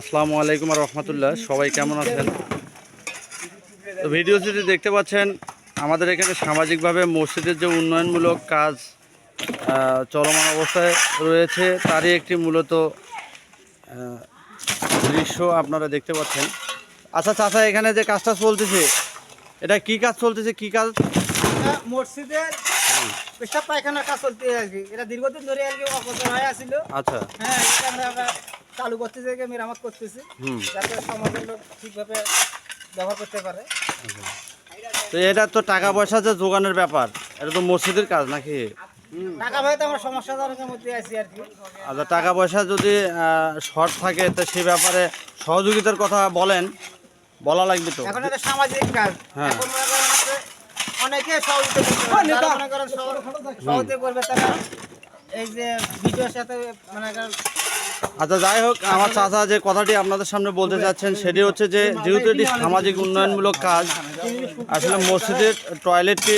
আসসালামু আলাইকুম রহমতুল্লাহ। সবাই কেমন আছেন? তো ভিডিওটিতে দেখতে পাচ্ছেন আমাদের এখানে সামাজিকভাবে মসজিদের যে উন্নয়নমূলক কাজ চলমান অবস্থায় রয়েছে তারই একটি মূলত দৃশ্য আপনারা দেখতে পাচ্ছেন। আচ্ছা চাচা এখানে যে কাজটা চলতেছে এটা কি কাজ চলতেছে? কি কাজ? মসজিদের পেশাব পায়খানার কাজ চলতে আর কি। এটা দীর্ঘদিন ধরে আর কি অপচয় হয়ে আসছিল আচ্ছা। হ্যাঁ এটা আমরা চালু করতে যে মেরামত করতেছি যাতে সমাজের লোক ঠিকভাবে ব্যবহার করতে পারে। তো এটা তো টাকা পয়সা যে যোগানের ব্যাপার এটা তো মসজিদের কাজ নাকি? টাকা তো আমরা সমস্যাজনকের মধ্যে আছি আর কি। আচ্ছা টাকা পয়সা যদি শর্ট থাকে তো সে ব্যাপারে সহযোগিতার কথা বলেন বলা লাগবে তো। এখন এটা সামাজিক কাজ। হ্যাঁ। অনেকে সহযোগিতা করবে তারা এই যে ভিডিওর সাথে মনে আচ্ছা যাই হোক আমার চাচা যে কথাটি আপনাদের সামনে বলতে চাচ্ছেন সেটি হচ্ছে যে যেহেতু এটি সামাজিক উন্নয়নমূলক কাজ আসলে মসজিদের টয়লেটটি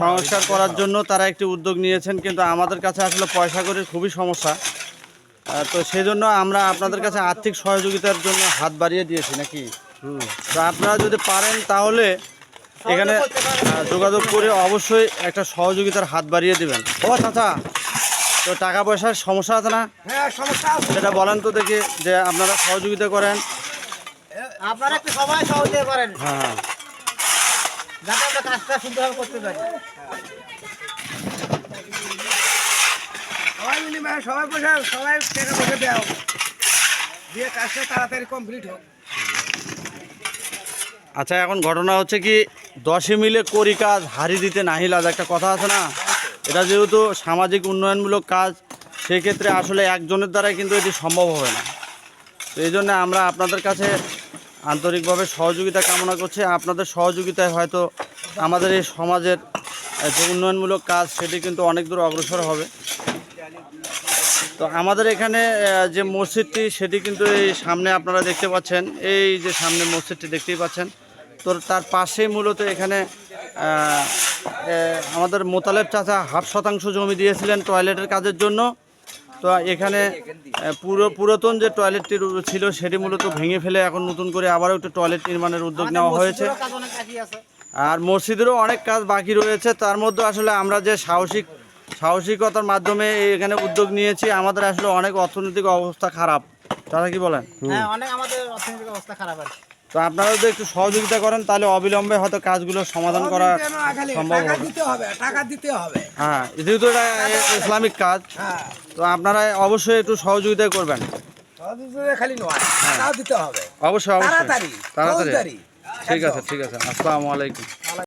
সংস্কার করার জন্য তারা একটি উদ্যোগ নিয়েছেন কিন্তু আমাদের কাছে আসলে পয়সা করে খুবই সমস্যা। তো সেই জন্য আমরা আপনাদের কাছে আর্থিক সহযোগিতার জন্য হাত বাড়িয়ে দিয়েছি নাকি? তো আপনারা যদি পারেন তাহলে এখানে যোগাযোগ করে অবশ্যই একটা সহযোগিতার হাত বাড়িয়ে দেবেন। ও চাচা তো টাকা পয়সার সমস্যা আছে না? হ্যাঁ সমস্যা সেটা বলেন তো দেখি যে আপনারা সহযোগিতা করেন। আপনারা একটু সবাই সহযোগিতা করেন। হ্যাঁ। যাতে আমরা কাজটা সুন্দরভাবে করতে পারি। সবাই মিলি সবাই পয়সা সবাই টাকা পয়সা দেওয়া দিয়ে কাজটা তাড়াতাড়ি কমপ্লিট হোক। আচ্ছা এখন ঘটনা হচ্ছে কি দশে মিলে করি কাজ হারি দিতে নাহি লাজ একটা কথা আছে না? এটা যেহেতু সামাজিক উন্নয়নমূলক কাজ, সেক্ষেত্রে আসলে একজনের দ্বারাই কিন্তু এটি সম্ভব হবে না। তো এই জন্য আমরা আপনাদের কাছে আন্তরিকভাবে সহযোগিতা কামনা করছি। আপনাদের সহযোগিতায় হয়তো আমাদের এই সমাজের যে উন্নয়নমূলক কাজ, সেটি কিন্তু অনেক দূর অগ্রসর হবে। তো আমাদের এখানে যে মসজিদটি, সেটি কিন্তু এই সামনে আপনারা দেখতে পাচ্ছেন। এই যে সামনে মসজিদটি দেখতেই পাচ্ছেন। তো তার পাশেই মূলত এখানে আমাদের মোতালেব চাচা হাফ শতাংশ জমি দিয়েছিলেন টয়লেটের কাজের জন্য। তো এখানে পুরো পুরাতন যে টয়লেটটি ছিল সেটি মূলত ভেঙে ফেলে এখন নতুন করে আবারও একটু টয়লেট নির্মাণের উদ্যোগ নেওয়া হয়েছে। আর মসজিদেরও অনেক কাজ বাকি রয়েছে। তার মধ্যে আসলে আমরা যে সাহসিক সাহসিকতার মাধ্যমে এখানে উদ্যোগ নিয়েছি আমাদের আসলে অনেক অর্থনৈতিক অবস্থা খারাপ। তারা কি বলেন? হ্যাঁ অনেক আমাদের অর্থনৈতিক অবস্থা খারাপ আছে তো আপনারা যদি একটু সহযোগিতা করেন তাহলে অবিলম্বে হয়তো কাজগুলো সমাধান করা সম্ভব হবে। টাকা দিতে হবে। হ্যাঁ যেহেতু এটা ইসলামিক কাজ হ্যাঁ। তো আপনারা অবশ্যই একটু সহযোগিতা করবেন। খালি নয় দিতে হবে। অবশ্যই অবশ্যই। তাড়াতাড়ি, তাড়াতাড়ি। ঠিক আছে ঠিক আছে। আসসালামু আলাইকুম।